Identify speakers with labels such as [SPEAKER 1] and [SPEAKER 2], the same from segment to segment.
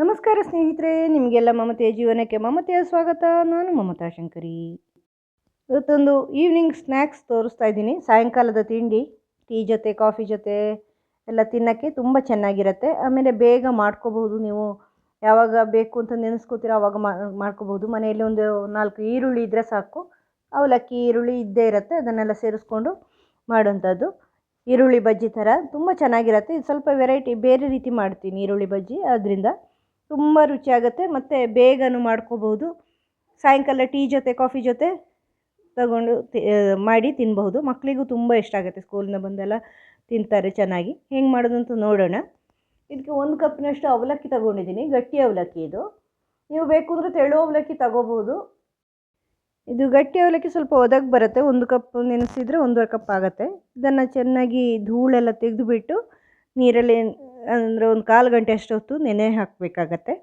[SPEAKER 1] ನಮಸ್ಕಾರ ಸ್ನೇಹಿತರೆ, ನಿಮಗೆಲ್ಲ ಮಮತೆಯ ಜೀವನಕ್ಕೆ ಮಮತೆಯ ಸ್ವಾಗತ. ನಾನು ಮಮತಾ ಶಂಕರಿ. ಇವತ್ತೊಂದು ಈವ್ನಿಂಗ್ ಸ್ನ್ಯಾಕ್ಸ್ ತೋರಿಸ್ತಾ ಇದ್ದೀನಿ. ಸಾಯಂಕಾಲದ ತಿಂಡಿ, ಟೀ ಜೊತೆ ಕಾಫಿ ಜೊತೆ ಎಲ್ಲ ತಿನ್ನೋಕ್ಕೆ ತುಂಬ ಚೆನ್ನಾಗಿರುತ್ತೆ. ಆಮೇಲೆ ಬೇಗ ಮಾಡ್ಕೋಬಹುದು ನೀವು. ಯಾವಾಗ ಬೇಕು ಅಂತ ನೆನೆಸ್ಕೋತೀರ ಆವಾಗ ಮಾಡ್ಕೋಬಹುದು. ಮನೆಯಲ್ಲಿ ಒಂದು ನಾಲ್ಕು ಈರುಳ್ಳಿ ಇದ್ದರೆ ಸಾಕು. ಅವಲಕ್ಕಿ, ಈರುಳ್ಳಿ ಇದ್ದೇ ಇರುತ್ತೆ. ಅದನ್ನೆಲ್ಲ ಸೇರಿಸ್ಕೊಂಡು ಮಾಡುವಂಥದ್ದು. ಈರುಳ್ಳಿ ಬಜ್ಜಿ ಥರ ತುಂಬ ಚೆನ್ನಾಗಿರುತ್ತೆ. ಇದು ಸ್ವಲ್ಪ ವೆರೈಟಿ ಬೇರೆ ರೀತಿ ಮಾಡ್ತೀನಿ ಈರುಳ್ಳಿ ಬಜ್ಜಿ. ಅದರಿಂದ ತುಂಬ ರುಚಿಯಾಗುತ್ತೆ. ಮತ್ತು ಬೇಗನೂ ಮಾಡ್ಕೋಬಹುದು. ಸಾಯಂಕಾಲ ಟೀ ಜೊತೆ, ಕಾಫಿ ಜೊತೆ ತಗೊಂಡು ಮಾಡಿ ತಿನ್ಬಹುದು. ಮಕ್ಕಳಿಗೂ ತುಂಬ ಇಷ್ಟ ಆಗುತ್ತೆ ಸ್ಕೂಲಿಂದ ಬಂದೆಲ್ಲ ತಿಂತಾರೆ ಚೆನ್ನಾಗಿ. ಹೆಂಗೆ ಮಾಡೋದು ಅಂತ ನೋಡೋಣ. ಇದಕ್ಕೆ ಒಂದು ಕಪ್ನಷ್ಟು ಅವಲಕ್ಕಿ ತಗೊಂಡಿದ್ದೀನಿ. ಗಟ್ಟಿ ಅವಲಕ್ಕಿ ಇದು. ನೀವು ಬೇಕು ಅಂದರೆ ತೆಳು ಅವಲಕ್ಕಿ ತಗೋಬಹುದು. ಇದು ಗಟ್ಟಿ ಅವಲಕ್ಕಿ ಸ್ವಲ್ಪ ಒದಗಿ ಬರುತ್ತೆ. ಒಂದು ಕಪ್ ನೆನೆಸಿದರೆ ಒಂದೂವರೆ ಕಪ್ ಆಗುತ್ತೆ. ಇದನ್ನು ಚೆನ್ನಾಗಿ ಧೂಳೆಲ್ಲ ತೆಗೆದುಬಿಟ್ಟು ನೀರಲ್ಲಿ ಅಂದರೆ ಒಂದು ಕಾಲು ಗಂಟೆ ಅಷ್ಟೊತ್ತು ನೆನೆ ಹಾಕಬೇಕಾಗತ್ತೆ.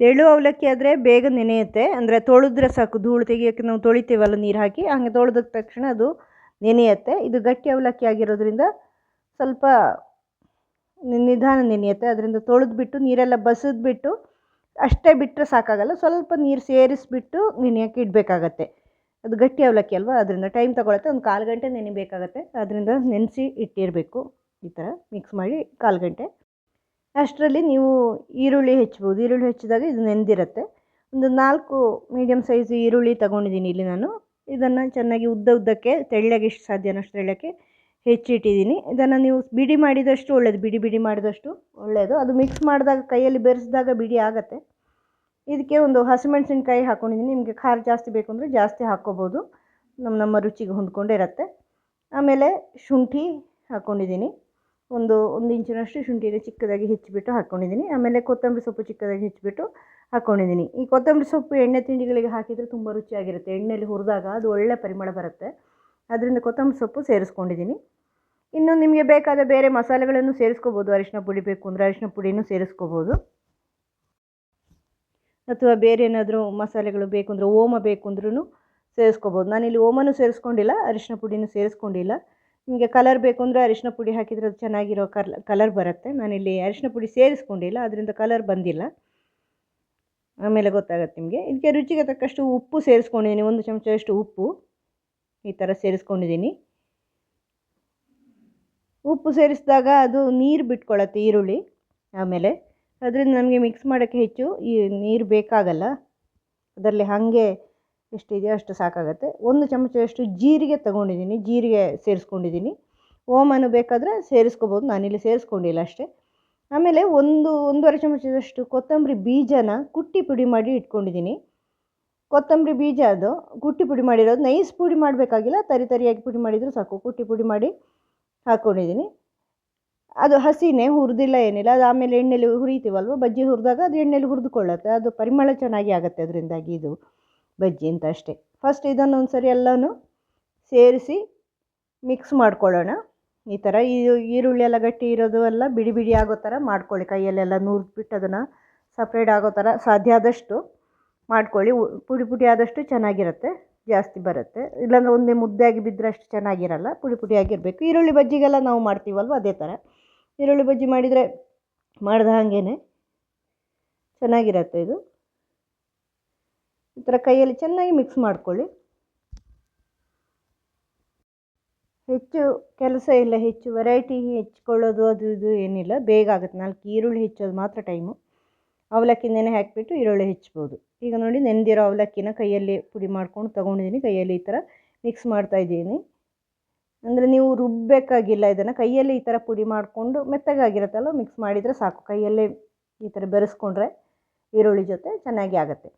[SPEAKER 1] ತೆಳು ಅವಲಕ್ಕಿ ಆದರೆ ಬೇಗ ನೆನೆಯುತ್ತೆ. ಅಂದರೆ ತೊಳೆದ್ರೆ ಸಾಕು, ಧೂಳು ತೆಗಿಯೋಕ್ಕೆ ನಾವು ತೊಳಿತೀವಲ್ಲ ನೀರು ಹಾಕಿ, ಹಾಗೆ ತೊಳೆದ ತಕ್ಷಣ ಅದು ನೆನೆಯುತ್ತೆ. ಇದು ಗಟ್ಟಿ ಅವಲಕ್ಕಿ ಆಗಿರೋದ್ರಿಂದ ಸ್ವಲ್ಪ ನಿಧಾನ ನೆನೆಯುತ್ತೆ. ಅದರಿಂದ ತೊಳೆದ್ಬಿಟ್ಟು ನೀರೆಲ್ಲ ಬಸಿದ್ಬಿಟ್ಟು ಅಷ್ಟೇ ಬಿಟ್ಟರೆ ಸಾಕಾಗಲ್ಲ. ಸ್ವಲ್ಪ ನೀರು ಸೇರಿಸ್ಬಿಟ್ಟು ನೆನೆಯೋಕ್ಕೆ ಇಡಬೇಕಾಗತ್ತೆ. ಅದು ಗಟ್ಟಿ ಅವಲಕ್ಕಿ ಅಲ್ವಾ? ಅದರಿಂದ ಟೈಮ್ ತೊಗೊಳತ್ತೆ. ಒಂದು ಕಾಲು ಗಂಟೆ ನೆನಿಬೇಕಾಗತ್ತೆ. ಅದರಿಂದ ನೆನೆಸಿ ಇಟ್ಟಿರಬೇಕು. ಈ ಥರ ಮಿಕ್ಸ್ ಮಾಡಿ ಕಾಲು ಗಂಟೆ. ಅಷ್ಟರಲ್ಲಿ ನೀವು ಈರುಳ್ಳಿ ಹೆಚ್ಚಬೋದು. ಈರುಳ್ಳಿ ಹೆಚ್ಚಿದಾಗ ಇದು ನೆಂದಿರುತ್ತೆ. ಒಂದು ನಾಲ್ಕು ಮೀಡಿಯಮ್ ಸೈಜ್ ಈರುಳ್ಳಿ ತಗೊಂಡಿದ್ದೀನಿ ಇಲ್ಲಿ ನಾನು. ಇದನ್ನು ಚೆನ್ನಾಗಿ ಉದ್ದ ಉದ್ದಕ್ಕೆ, ತೆಳ್ಳಗೆ ಎಷ್ಟು ಸಾಧ್ಯನೋ ಅಷ್ಟು ತೆಳ್ಳಕ್ಕೆ ಹೆಚ್ಚಿಟ್ಟಿದ್ದೀನಿ. ಇದನ್ನು ನೀವು ಬಿಡಿ ಮಾಡಿದಷ್ಟು ಒಳ್ಳೆಯದು ಬಿಡಿ ಬಿಡಿ ಮಾಡಿದಷ್ಟು ಒಳ್ಳೆಯದು ಅದು ಮಿಕ್ಸ್ ಮಾಡಿದಾಗ, ಕೈಯಲ್ಲಿ ಬೆರೆಸಿದಾಗ ಬಿಡಿ ಆಗುತ್ತೆ. ಇದಕ್ಕೆ ಒಂದು ಹಸಿಮೆಣಸಿನ್ಕಾಯಿ ಹಾಕ್ಕೊಂಡಿದ್ದೀನಿ ನಿಮಗೆ ಖಾರ ಜಾಸ್ತಿ ಬೇಕು ಅಂದರೆ ಜಾಸ್ತಿ ಹಾಕ್ಕೋಬೋದು. ನಮ್ಮ ನಮ್ಮ ರುಚಿಗೆ ಹೊಂದ್ಕೊಂಡೇ ಇರುತ್ತೆ. ಆಮೇಲೆ ಶುಂಠಿ ಹಾಕ್ಕೊಂಡಿದ್ದೀನಿ ಒಂದು ಒಂದು ಇಂಚಿನಷ್ಟು ಶುಂಠಿನ ಚಿಕ್ಕದಾಗಿ ಹೆಚ್ಚಿಬಿಟ್ಟು ಹಾಕ್ಕೊಂಡಿದ್ದೀನಿ ಆಮೇಲೆ ಕೊತ್ತಂಬರಿ ಸೊಪ್ಪು ಚಿಕ್ಕದಾಗಿ ಹೆಚ್ಚಿಬಿಟ್ಟು ಹಾಕ್ಕೊಂಡಿದ್ದೀನಿ ಈ ಕೊತ್ತಂಬರಿ ಸೊಪ್ಪು ಎಣ್ಣೆ ತಿಂಡಿಗಳಿಗೆ ಹಾಕಿದರೆ ತುಂಬ ರುಚಿಯಾಗಿರುತ್ತೆ. ಎಣ್ಣೆಯಲ್ಲಿ ಹುರಿದಾಗ ಅದು ಒಳ್ಳೆ ಪರಿಮಳ ಬರುತ್ತೆ. ಅದರಿಂದ ಕೊತ್ತಂಬರಿ ಸೊಪ್ಪು ಸೇರಿಸ್ಕೊಂಡಿದ್ದೀನಿ. ಇನ್ನು ನಿಮಗೆ ಬೇಕಾದ ಬೇರೆ ಮಸಾಲೆಗಳನ್ನು ಸೇರಿಸ್ಕೋಬೋದು. ಅರಿಶಿನ ಪುಡಿ ಬೇಕು ಅಂದರೆ ಅರಿಶಿನ ಪುಡಿನೂ ಸೇರಿಸ್ಕೋಬೋದು. ಅಥವಾ ಬೇರೆ ಏನಾದರೂ ಮಸಾಲೆಗಳು ಬೇಕು ಅಂದರೆ ಓಮ ಬೇಕು ಅಂದ್ರೂ ಸೇರಿಸ್ಕೋಬೋದು. ನಾನಿಲ್ಲಿ ಓಮನೂ ಸೇರಿಸ್ಕೊಂಡಿಲ್ಲ, ಅರಿಶಿನ ಪುಡಿನೂ ಸೇರಿಸ್ಕೊಂಡಿಲ್ಲ. ನಿಮಗೆ ಕಲರ್ ಬೇಕು ಅಂದರೆ ಅರಿಶಿನ ಪುಡಿ ಹಾಕಿದರೆ ಅದು ಚೆನ್ನಾಗಿರೋ ಕಲ್ ಕಲರ್ ಬರುತ್ತೆ. ನಾನಿಲ್ಲಿ ಅರಿಶಿನ ಪುಡಿ ಸೇರಿಸ್ಕೊಂಡಿಲ್ಲ ಅದರಿಂದ ಕಲರ್ ಬಂದಿಲ್ಲ. ಆಮೇಲೆ ಗೊತ್ತಾಗುತ್ತೆ ನಿಮಗೆ. ಇದಕ್ಕೆ ರುಚಿಗೆ ತಕ್ಕಷ್ಟು ಉಪ್ಪು ಸೇರಿಸ್ಕೊಂಡಿದ್ದೀನಿ ಒಂದು ಚಮಚದಷ್ಟು ಉಪ್ಪು. ಈ ಥರ ಸೇರಿಸ್ಕೊಂಡಿದ್ದೀನಿ ಉಪ್ಪು ಸೇರಿಸಿದಾಗ ಅದು ನೀರು ಬಿಟ್ಕೊಳ್ಳುತ್ತೆ ಈರುಳ್ಳಿ. ಆಮೇಲೆ ಅದರಿಂದ ನಮಗೆ ಮಿಕ್ಸ್ ಮಾಡೋಕ್ಕೆ ಹೆಚ್ಚು ಈ ನೀರು ಬೇಕಾಗಲ್ಲ. ಅದರಲ್ಲಿ ಹಾಗೆ ಎಷ್ಟಿದೆಯೋ ಅಷ್ಟು ಸಾಕಾಗುತ್ತೆ. ಒಂದು ಚಮಚದಷ್ಟು ಜೀರಿಗೆ ತಗೊಂಡಿದ್ದೀನಿ, ಜೀರಿಗೆ ಸೇರಿಸ್ಕೊಂಡಿದ್ದೀನಿ. ಓಮನು ಬೇಕಾದರೆ ಸೇರಿಸ್ಕೋಬೋದು, ನಾನಿಲ್ಲಿ ಸೇರಿಸ್ಕೊಂಡಿಲ್ಲ ಅಷ್ಟೇ. ಆಮೇಲೆ ಒಂದು, ಒಂದೂವರೆ ಚಮಚದಷ್ಟು ಕೊತ್ತಂಬರಿ ಬೀಜನ ಕುಟ್ಟಿ ಪುಡಿ ಮಾಡಿ ಇಟ್ಕೊಂಡಿದ್ದೀನಿ. ಕೊತ್ತಂಬರಿ ಬೀಜ ಅದು, ಕುಟ್ಟಿ ಪುಡಿ ಮಾಡಿರೋದು ನೈಸ್ ಪುಡಿ ಮಾಡಬೇಕಾಗಿಲ್ಲ, ತರಿ ತರಿಯಾಗಿ ಪುಡಿ ಮಾಡಿದರೂ ಸಾಕು. ಕುಟ್ಟಿ ಪುಡಿ ಮಾಡಿ ಹಾಕ್ಕೊಂಡಿದ್ದೀನಿ ಅದು ಹಸಿನೇ ಹುರಿದಿಲ್ಲ ಏನಿಲ್ಲ, ಅದು ಆಮೇಲೆ ಎಣ್ಣೆಲಿ ಹುರಿತೀವಲ್ವ, ಬಜ್ಜಿ ಹುರಿದಾಗ ಅದು ಎಣ್ಣೆಲಿ ಹುರಿದುಕೊಳ್ಳುತ್ತೆ, ಅದು ಪರಿಮಳ ಚೆನ್ನಾಗಿ ಆಗುತ್ತೆ ಅದರಿಂದಾಗಿ ಇದು. ಬಜ್ಜಿ ಅಂತ ಅಷ್ಟೇ. ಫಸ್ಟ್ ಇದನ್ನು ಒಂದು ಸರಿ ಎಲ್ಲನೂ ಸೇರಿಸಿ ಮಿಕ್ಸ್ ಮಾಡ್ಕೊಳ್ಳೋಣ. ಈ ಥರ ಈ ಈರುಳ್ಳಿ ಎಲ್ಲ ಗಟ್ಟಿ ಇರೋದು ಎಲ್ಲ ಬಿಡಿ ಬಿಡಿ ಆಗೋ ಥರ ಮಾಡ್ಕೊಳ್ಳಿ. ಕೈಯಲ್ಲೆಲ್ಲ ನೂರ್ಬಿಟ್ಟು ಅದನ್ನು ಸಪ್ರೇಟ್ ಆಗೋ ಥರ ಸಾಧ್ಯ ಆದಷ್ಟು ಮಾಡ್ಕೊಳ್ಳಿ. ಪುಡಿ ಪುಡಿ ಆದಷ್ಟು ಚೆನ್ನಾಗಿರುತ್ತೆ, ಜಾಸ್ತಿ ಬರುತ್ತೆ. ಇಲ್ಲಾಂದರೆ ಒಂದೇ ಮುದ್ದೆಯಾಗಿ ಬಿದ್ದರೆ ಅಷ್ಟು ಚೆನ್ನಾಗಿರಲ್ಲ, ಪುಡಿ ಪುಡಿಯಾಗಿರಬೇಕು ಈರುಳ್ಳಿ ಬಜ್ಜಿಗೆಲ್ಲ ನಾವು ಮಾಡ್ತೀವಲ್ವ ಅದೇ ಥರ ಈರುಳ್ಳಿ ಬಜ್ಜಿ ಮಾಡಿದರೆ ಮಾಡ್ದ ಹಾಗೇ ಚೆನ್ನಾಗಿರುತ್ತೆ ಇದು. ಈ ಥರ ಕೈಯಲ್ಲಿ ಚೆನ್ನಾಗಿ ಮಿಕ್ಸ್ ಮಾಡ್ಕೊಳ್ಳಿ. ಹೆಚ್ಚು ಕೆಲಸ ಇಲ್ಲ, ಹೆಚ್ಚು ವೆರೈಟಿ ಹೆಚ್ಕೊಳ್ಳೋದು ಅದು ಇದು ಏನಿಲ್ಲ. ಬೇಗ ಆಗುತ್ತೆ. ನಾಲ್ಕು ಈರುಳ್ಳಿ ಹೆಚ್ಚೋದು ಮಾತ್ರ ಟೈಮು ಅವಲಕ್ಕಿ ನೆನೆ ಹಾಕಿಬಿಟ್ಟು ಈರುಳ್ಳಿ ಹೆಚ್ಬೋದು ಈಗ ನೋಡಿ ನೆನೆದಿರೋ ಅವಲಕ್ಕಿನ ಕೈಯಲ್ಲಿ ಪುಡಿ ಮಾಡ್ಕೊಂಡು ತೊಗೊಂಡಿದ್ದೀನಿ. ಕೈಯಲ್ಲಿ ಈ ಥರ ಮಿಕ್ಸ್ ಮಾಡ್ತಾಯಿದ್ದೀನಿ ಅಂದರೆ ನೀವು ರುಬ್ಬಬೇಕಾಗಿಲ್ಲ ಇದನ್ನು. ಕೈಯಲ್ಲಿ ಈ ಥರ ಪುಡಿ ಮಾಡಿಕೊಂಡು ಮೆತ್ತಗಾಗಿರುತ್ತಲ್ಲ ಮಿಕ್ಸ್ ಮಾಡಿದರೆ ಸಾಕು. ಕೈಯಲ್ಲೇ ಈ ಥರ ಬೆರೆಸ್ಕೊಂಡ್ರೆ ಈರುಳ್ಳಿ ಜೊತೆ ಚೆನ್ನಾಗಿ ಆಗುತ್ತೆ.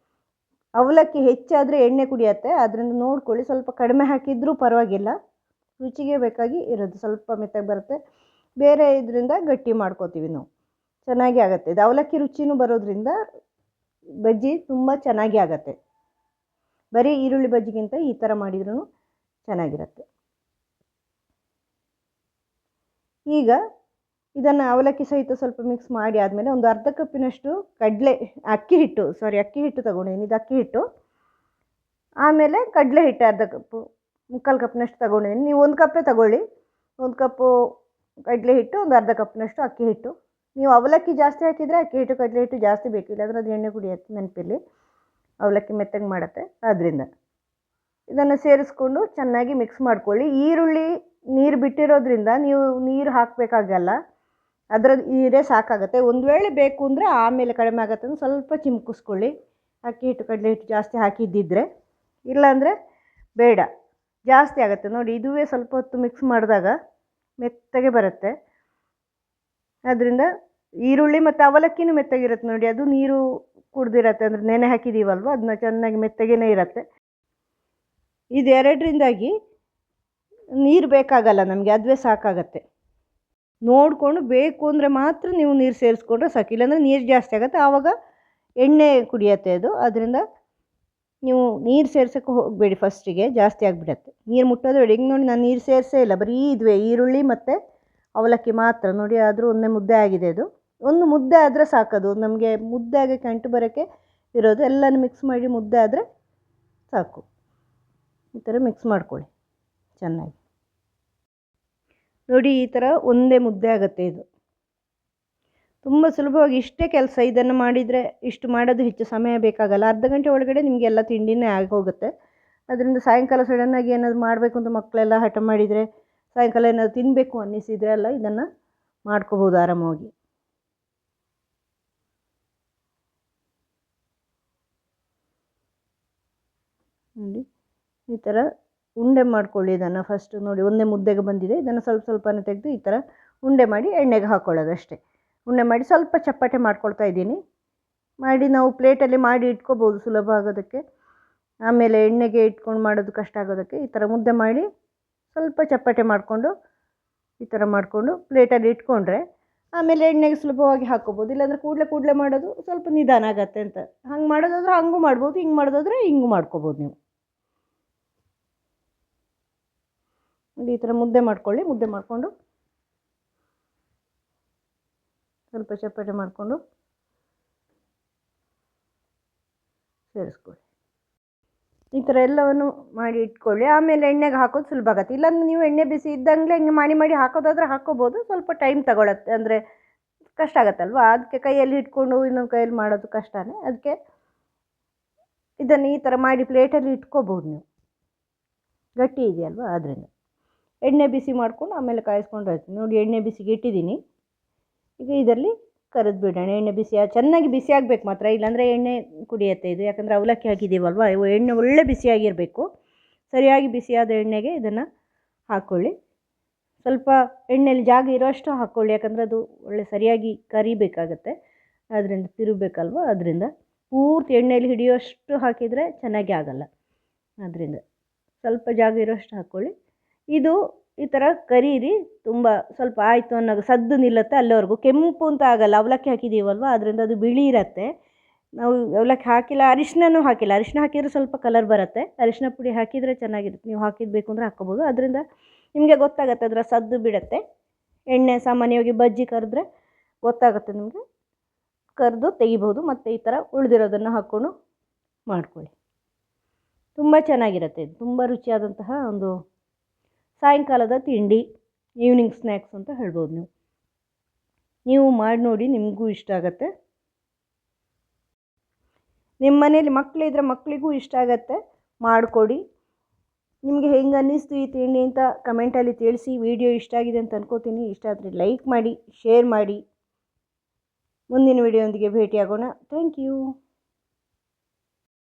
[SPEAKER 1] ಅವಲಕ್ಕಿ ಹೆಚ್ಚಾದರೆ ಎಣ್ಣೆ ಕುಡಿಯುತ್ತೆ. ಅದರಿಂದ ನೋಡ್ಕೊಳ್ಳಿ, ಸ್ವಲ್ಪ ಕಡಿಮೆ ಹಾಕಿದರೂ ಪರವಾಗಿಲ್ಲ. ರುಚಿಗೆ ಬೇಕಾಗಿ ಇರೋದು ಸ್ವಲ್ಪ ಮೆತ್ತಗೆ ಬರುತ್ತೆ. ಬೇರೆ ಇದರಿಂದ ಗಟ್ಟಿ ಮಾಡ್ಕೋತೀವಿ ನಾವು. ಚೆನ್ನಾಗಿ ಆಗುತ್ತೆ. ಇದು ಅವಲಕ್ಕಿ ರುಚಿನೂ ಬರೋದ್ರಿಂದ ಬಜ್ಜಿ ತುಂಬ ಚೆನ್ನಾಗಿ ಆಗುತ್ತೆ. ಬರೀ ಈರುಳ್ಳಿ ಬಜ್ಜಿಗಿಂತ ಈ ಥರ ಮಾಡಿದ್ರೂ ಚೆನ್ನಾಗಿರುತ್ತೆ. ಈಗ ಇದನ್ನು ಅವಲಕ್ಕಿ ಸಹಿತ ಸ್ವಲ್ಪ ಮಿಕ್ಸ್ ಮಾಡಿ ಆದಮೇಲೆ ಒಂದು ಅರ್ಧ ಕಪ್ಪಿನಷ್ಟು ಕಡಲೆ ಅಕ್ಕಿ ಹಿಟ್ಟು ಸಾರಿ ಅಕ್ಕಿ ಹಿಟ್ಟು ತೊಗೊಂಡಿದ್ದೀನಿ ಇದು ಅಕ್ಕಿ ಹಿಟ್ಟು. ಆಮೇಲೆ ಕಡಲೆ ಹಿಟ್ಟು ಅರ್ಧ ಕಪ್ಪು, ಮುಕ್ಕಾಲು ಕಪ್ನಷ್ಟು ತೊಗೊಂಡಿದ್ದೀನಿ ನೀವು ಒಂದು ಕಪ್ಪೇ ತಗೊಳ್ಳಿ. ಒಂದು ಕಪ್ಪು ಕಡಲೆ ಹಿಟ್ಟು, ಒಂದು ಅರ್ಧ ಕಪ್ನಷ್ಟು ಅಕ್ಕಿ ಹಿಟ್ಟು. ನೀವು ಅವಲಕ್ಕಿ ಜಾಸ್ತಿ ಹಾಕಿದರೆ ಅಕ್ಕಿ ಹಿಟ್ಟು, ಕಡಲೆ ಹಿಟ್ಟು ಜಾಸ್ತಿ ಬೇಕು, ಇಲ್ಲಾಂದ್ರೆ ಅದು ಎಣ್ಣೆ ಕುಡಿಯುತ್ತೆ ನೆನಪಿಲ್ಲಿ ಅವಲಕ್ಕಿ ಮೆತ್ತಗೆ ಮಾಡುತ್ತೆ ಆದ್ದರಿಂದ ಇದನ್ನು ಸೇರಿಸ್ಕೊಂಡು ಚೆನ್ನಾಗಿ ಮಿಕ್ಸ್ ಮಾಡ್ಕೊಳ್ಳಿ. ಈರುಳ್ಳಿ ನೀರು ಬಿಟ್ಟಿರೋದ್ರಿಂದ ನೀವು ನೀರು ಹಾಕಬೇಕಾಗಲ್ಲ. ಅದರ ಇದೇ ಸಾಕಾಗುತ್ತೆ. ಒಂದು ವೇಳೆ ಬೇಕು ಅಂದರೆ ಆಮೇಲೆ ಕಡಿಮೆ ಆಗುತ್ತೆ ಅಂದ್ರೆ ಸ್ವಲ್ಪ ಚಿಮ್ಕಿಸ್ಕೊಳ್ಳಿ. ಅಕ್ಕಿ ಹಿಟ್ಟು ಕಡಲೆ ಹಿಟ್ಟು ಜಾಸ್ತಿ ಹಾಕಿದ್ದಿದ್ರೆ. ಇಲ್ಲಾಂದರೆ ಬೇಡ. ಜಾಸ್ತಿ ಆಗುತ್ತೆ. ನೋಡಿ, ಇದುವೇ ಸ್ವಲ್ಪ ಹೊತ್ತು ಮಿಕ್ಸ್ ಮಾಡಿದಾಗ ಮೆತ್ತಗೆ ಬರುತ್ತೆ. ಅದರಿಂದ ಈರುಳ್ಳಿ ಮತ್ತು ಅವಲಕ್ಕಿನೂ ಮೆತ್ತಗಿರುತ್ತೆ ನೋಡಿ. ಅದು ನೀರು ಕುಡ್ದಿರತ್ತೆ. ಅಂದರೆ ನೆನೆ ಹಾಕಿದ್ದೀವಲ್ವ ಅದನ್ನ ಚೆನ್ನಾಗಿ ಮೆತ್ತಗೇ ಇರುತ್ತೆ. ಇದೆರಡರಿಂದಾಗಿ ನೀರು ಬೇಕಾಗಲ್ಲ ನಮಗೆ. ಅದುವೇ ಸಾಕಾಗತ್ತೆ. ನೋಡಿಕೊಂಡು ಬೇಕು ಅಂದರೆ ಮಾತ್ರ ನೀವು ನೀರು ಸೇರಿಸ್ಕೊಂಡ್ರೆ ಸಾಕು ಇಲ್ಲಾಂದರೆ ನೀರು ಜಾಸ್ತಿ ಆಗುತ್ತೆ. ಆವಾಗ ಎಣ್ಣೆ ಕುಡಿಯತ್ತೆ ಅದು. ಅದರಿಂದ ನೀವು ನೀರು ಸೇರ್ಸೋಕ್ಕೆ ಹೋಗಬೇಡಿ ಫಸ್ಟಿಗೆ, ಜಾಸ್ತಿ ಆಗಿಬಿಡತ್ತೆ. ನೀರು ಮುಟ್ಟೋದು ಬೇಡಿ. ಹಿಂಗೆ ನೋಡಿ ನಾನು ನೀರು ಸೇರಿಸೇ ಇಲ್ಲ. ಬರೀ ಇದುವೆ, ಈರುಳ್ಳಿ ಮತ್ತು ಅವಲಕ್ಕಿ ಮಾತ್ರ. ನೋಡಿ ಆದರೂ ಒಂದೇ ಮುದ್ದೆ ಆಗಿದೆ ಅದು. ಒಂದು ಮುದ್ದೆ ಆದರೆ ಸಾಕದು. ನಮಗೆ ಮುದ್ದೆ ಆಗೋಕ್ಕೆ ಅಂಟು ಬರೋಕ್ಕೆ ಇರೋದು. ಎಲ್ಲನೂ ಮಿಕ್ಸ್ ಮಾಡಿ ಮುದ್ದೆ ಆದರೆ ಸಾಕು. ಈ ಥರ ಮಿಕ್ಸ್ ಮಾಡ್ಕೊಳ್ಳಿ. ಚೆನ್ನಾಗಿ. ನೋಡಿ, ಈ ಥರ ಒಂದೇ ಮುದ್ದೆ ಆಗುತ್ತೆ ಇದು. ತುಂಬ ಸುಲಭವಾಗಿ ಇಷ್ಟೇ ಕೆಲಸ ಇದನ್ನು ಮಾಡಿದರೆ ಇಷ್ಟು ಮಾಡೋದು ಹೆಚ್ಚು ಸಮಯ ಬೇಕಾಗಲ್ಲ. ಅರ್ಧ ಗಂಟೆ ಒಳಗಡೆ ನಿಮಗೆಲ್ಲ ತಿಂಡಿನೇ ಆಗಿ ಹೋಗುತ್ತೆ. ಅದರಿಂದ ಸಾಯಂಕಾಲ ಸಡನ್ನಾಗಿ ಏನಾದರೂ ಮಾಡಬೇಕು ಅಂತ ಮಕ್ಕಳೆಲ್ಲ ಹಠ ಮಾಡಿದರೆ, ಸಾಯಂಕಾಲ ಏನಾದರೂ ತಿನ್ನಬೇಕು ಅನ್ನಿಸಿದರೆ ಎಲ್ಲ ಇದನ್ನು ಮಾಡ್ಕೋಬೋದು ಆರಾಮವಾಗಿ. ನೋಡಿ, ಈ ಥರ ಉಂಡೆ ಮಾಡ್ಕೊಳ್ಳಿ ಇದನ್ನು ಫಸ್ಟು ನೋಡಿ, ಒಂದೇ ಮುದ್ದೆಗೆ ಬಂದಿದೆ. ಇದನ್ನು ಸ್ವಲ್ಪ ಸ್ವಲ್ಪನೇ ತೆಗೆದು ಈ ಥರ ಉಂಡೆ ಮಾಡಿ ಎಣ್ಣೆಗೆ ಹಾಕ್ಕೊಳ್ಳೋದು ಅಷ್ಟೇ ಉಂಡೆ ಮಾಡಿ ಸ್ವಲ್ಪ ಚಪ್ಪಟೆ ಮಾಡ್ಕೊಳ್ತಾ ಇದ್ದೀನಿ. ಮಾಡಿ ನಾವು ಪ್ಲೇಟಲ್ಲಿ ಮಾಡಿ ಇಟ್ಕೋಬೋದು ಸುಲಭ ಆಗೋದಕ್ಕೆ. ಆಮೇಲೆ ಎಣ್ಣೆಗೆ ಇಟ್ಕೊಂಡು ಮಾಡೋದು ಕಷ್ಟ ಆಗೋದಕ್ಕೆ ಈ ಥರ ಮುದ್ದೆ ಮಾಡಿ ಸ್ವಲ್ಪ ಚಪ್ಪಟೆ ಮಾಡಿಕೊಂಡು ಈ ಥರ ಮಾಡಿಕೊಂಡು ಪ್ಲೇಟಲ್ಲಿ ಇಟ್ಕೊಂಡ್ರೆ ಆಮೇಲೆ ಎಣ್ಣೆಗೆ ಸುಲಭವಾಗಿ ಹಾಕ್ಕೋಬೋದು ಇಲ್ಲಾಂದರೆ ಕೂಡಲೇ ಕೂಡಲೇ ಮಾಡೋದು ಸ್ವಲ್ಪ ನಿಧಾನ ಆಗತ್ತೆ ಅಂತ. ಹಂಗೆ ಮಾಡೋದಾದ್ರೆ ಹಂಗೂ ಮಾಡ್ಬೋದು, ಹಿಂಗೆ ಮಾಡೋದಾದ್ರೆ ಹಿಂಗೂ ಮಾಡ್ಕೋಬೋದು ನೀವು. ಈ ಥರ ಮುದ್ದೆ ಮಾಡ್ಕೊಳ್ಳಿ. ಮುದ್ದೆ ಮಾಡಿಕೊಂಡು ಸ್ವಲ್ಪ ಚಪ್ಪಟೆ ಮಾಡಿಕೊಂಡು ಸೇರಿಸ್ಕೊಳ್ಳಿ. ಈ ಥರ ಎಲ್ಲವನ್ನು ಮಾಡಿ ಇಟ್ಕೊಳ್ಳಿ. ಆಮೇಲೆ ಎಣ್ಣೆಗೆ ಹಾಕೋದು ಸುಲಭ ಆಗುತ್ತೆ. ಇಲ್ಲಾಂದ್ರೆ ನೀವು ಎಣ್ಣೆ ಬಿಸಿ ಇದ್ದಂಗೆ ಹಿಂಗೆ ಮಾಡಿ ಮಾಡಿ ಹಾಕೋದಾದ್ರೆ ಹಾಕೋಬೋದು. ಸ್ವಲ್ಪ ಟೈಮ್ ತಗೊಳತ್ತೆ. ಅಂದರೆ ಕಷ್ಟ ಆಗುತ್ತಲ್ವ? ಅದಕ್ಕೆ ಕೈಯಲ್ಲಿ ಇಟ್ಕೊಂಡು ಇನ್ನೊಂದು ಕೈಯಲ್ಲಿ ಮಾಡೋದು ಕಷ್ಟನೇ. ಅದಕ್ಕೆ ಇದನ್ನು ಈ ಥರ ಮಾಡಿ ಪ್ಲೇಟಲ್ಲಿ ಇಟ್ಕೋಬೋದು ನೀವು. ಗಟ್ಟಿ ಇದೆಯಲ್ವ? ಆದ್ದರಿಂದ ಎಣ್ಣೆ ಬಿಸಿ ಮಾಡಿಕೊಂಡು ಆಮೇಲೆ ಕಾಯಿಸ್ಕೊಂಡು ಹಾಕ್ತೀನಿ ನೋಡಿ, ಎಣ್ಣೆ ಬಿಸಿಗೆ ಇಟ್ಟಿದ್ದೀನಿ. ಈಗ ಇದರಲ್ಲಿ ಕರೆದು ಬಿಡೋಣ. ಎಣ್ಣೆ ಬಿಸಿ ಚೆನ್ನಾಗಿ ಬಿಸಿ ಆಗಬೇಕು ಮಾತ್ರ. ಇಲ್ಲಾಂದರೆ ಎಣ್ಣೆ ಕುಡಿಯುತ್ತೆ ಇದು. ಯಾಕಂದರೆ ಅವಲಕ್ಕಿ ಹಾಕಿದ್ದೀವಲ್ವ ಎಣ್ಣೆ ಒಳ್ಳೆ ಬಿಸಿಯಾಗಿರಬೇಕು ಸರಿಯಾಗಿ ಬಿಸಿಯಾದ ಎಣ್ಣೆಗೆ ಇದನ್ನು ಹಾಕ್ಕೊಳ್ಳಿ ಸ್ವಲ್ಪ ಎಣ್ಣೆಯಲ್ಲಿ ಜಾಗ ಇರೋಷ್ಟು ಹಾಕ್ಕೊಳ್ಳಿ ಯಾಕಂದರೆ ಅದು ಒಳ್ಳೆ ಸರಿಯಾಗಿ ಕರಿಬೇಕಾಗತ್ತೆ. ಅದರಿಂದ ತಿರುಗಬೇಕಲ್ವ? ಅದರಿಂದ ಪೂರ್ತಿ ಎಣ್ಣೆಯಲ್ಲಿ ಹಿಡಿಯೋಷ್ಟು ಹಾಕಿದರೆ ಚೆನ್ನಾಗಿ ಆಗಲ್ಲ. ಅದರಿಂದ ಸ್ವಲ್ಪ ಜಾಗ ಇರೋಷ್ಟು ಹಾಕ್ಕೊಳ್ಳಿ ಇದು ಈ ಥರ ಕರೀರಿ, ತುಂಬ ಸ್ವಲ್ಪ ಆಯಿತು ಅನ್ನೋ ಸದ್ದು ನಿಲ್ಲುತ್ತೆ, ಅಲ್ಲಿವರೆಗೂ. ಕೆಂಪು ಅಂತ ಆಗಲ್ಲ, ಅವಲಕ್ಕಿ ಹಾಕಿದ್ದೀವಲ್ವ ಅದರಿಂದ ಅದು ಬಿಳಿ ಇರುತ್ತೆ ನಾವು ಅವಲಕ್ಕಿ ಹಾಕಿಲ್ಲ ಅರಿಶಿನೂ ಹಾಕಿಲ್ಲ. ಅರಿಶಿನ ಹಾಕಿದರೆ ಸ್ವಲ್ಪ ಕಲರ್ ಬರುತ್ತೆ. ಅರಿಶಿನ ಪುಡಿ ಹಾಕಿದರೆ ಚೆನ್ನಾಗಿರುತ್ತೆ. ನೀವು ಹಾಕಿದ್ದು ಬೇಕು ಅಂದರೆ ಹಾಕ್ಕೋಬೋದು. ಅದರಿಂದ ನಿಮಗೆ ಗೊತ್ತಾಗುತ್ತೆ, ಅದರ ಸದ್ದು ಬಿಡುತ್ತೆ. ಎಣ್ಣೆ ಸಾಮಾನ್ಯವಾಗಿ ಬಜ್ಜಿ ಕರೆದ್ರೆ ಗೊತ್ತಾಗುತ್ತೆ ನಿಮಗೆ. ಕರೆದು ತೆಗಿಬೋದು. ಮತ್ತು ಈ ಥರ ಉಳಿದಿರೋದನ್ನು ಹಾಕ್ಕೊಂಡು ಮಾಡ್ಕೊಳ್ಳಿ. ತುಂಬ ಚೆನ್ನಾಗಿರುತ್ತೆ. ತುಂಬ ರುಚಿಯಾದಂತಹ ಒಂದು ಸಾಯಂಕಾಲದ ತಿಂಡಿ ಈವ್ನಿಂಗ್ ಸ್ನ್ಯಾಕ್ಸ್ ಅಂತ ಹೇಳ್ಬೋದು ನೀವು. ನೀವು ಮಾಡಿ ನೋಡಿ, ನಿಮಗೂ ಇಷ್ಟ ಆಗುತ್ತೆ. ನಿಮ್ಮ ಮನೇಲಿ ಮಕ್ಕಳಿದ್ರೆ ಮಕ್ಕಳಿಗೂ ಇಷ್ಟ ಆಗುತ್ತೆ. ಮಾಡಿಕೊಡಿ. ನಿಮಗೆ ಹೆಂಗೆ ಅನ್ನಿಸ್ತು ಈ ತಿಂಡಿ ಅಂತ ಕಮೆಂಟಲ್ಲಿ ತಿಳಿಸಿ. ವಿಡಿಯೋ ಇಷ್ಟ ಆಗಿದೆ ಅಂತ ಅನ್ಕೋತೀನಿ. ಇಷ್ಟ ಆದರೆ ಲೈಕ್ ಮಾಡಿ ಶೇರ್ ಮಾಡಿ. ಮುಂದಿನ ವಿಡಿಯೋದೊಂದಿಗೆ ಭೇಟಿಯಾಗೋಣ. Thank you